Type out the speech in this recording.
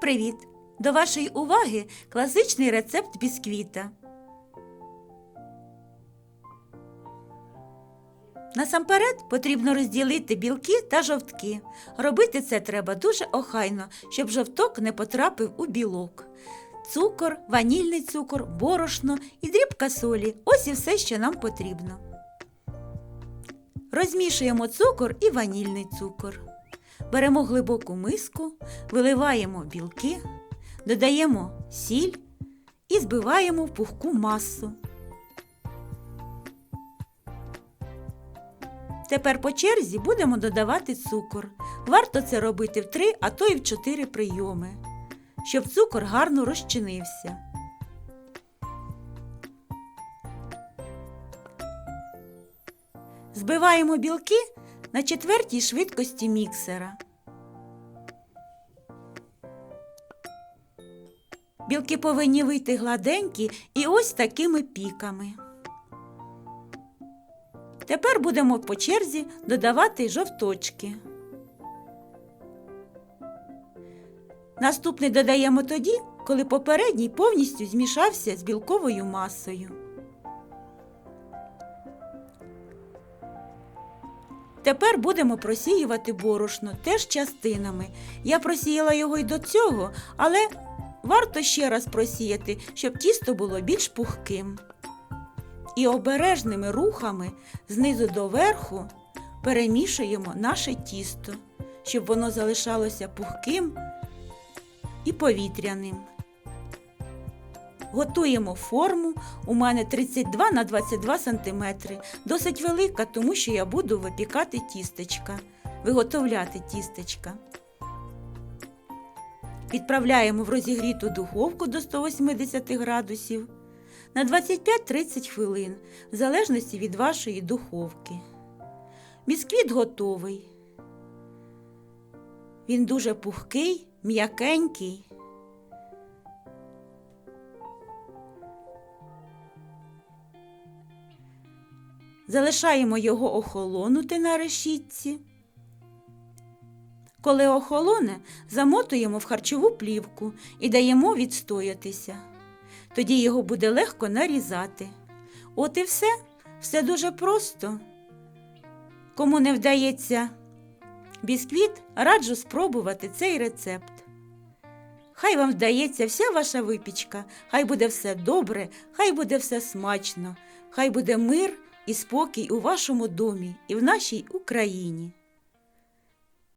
привіт! До вашої уваги класичний рецепт бісквіта. Насамперед потрібно розділити білки та жовтки. Робити це треба дуже охайно, щоб жовток не потрапив у білок. Цукор, ванільний цукор, борошно і дрібка солі ось і все, що нам потрібно. Розмішуємо цукор і ванільний цукор. Беремо глибоку миску, виливаємо білки, додаємо сіль і збиваємо в пухку масу. Тепер по черзі будемо додавати цукор. Варто це робити в 3, а то й в 4 прийоми, щоб цукор гарно розчинився. Збиваємо білки на четвертій швидкості міксера. Білки повинні вийти гладенькі і ось такими піками. Тепер будемо по черзі додавати жовточки. Наступний додаємо тоді, коли попередній повністю змішався з білковою масою. Тепер будемо просіювати борошно теж частинами. Я просіяла його й до цього, але варто ще раз просіяти, щоб тісто було більш пухким. І обережними рухами знизу до верху перемішуємо наше тісто, щоб воно залишалося пухким і повітряним. Готуємо форму. У мене 32 на 22 см. Досить велика, тому що я буду випікати тістечка, виготовляти тістечка. Відправляємо в розігріту духовку до 180 градусів на 25-30 хвилин, в залежності від вашої духовки. Бісквіт готовий. Він дуже пухкий, м'якенький. Залишаємо його охолонути на решітці. Коли охолоне, замотуємо в харчову плівку і даємо відстоятися. Тоді його буде легко нарізати. От і все, все дуже просто. Кому не вдається бісквіт, раджу спробувати цей рецепт. Хай вам вдається вся ваша випічка, хай буде все добре, хай буде все смачно, хай буде мир і спокій у вашому домі і в нашій Україні.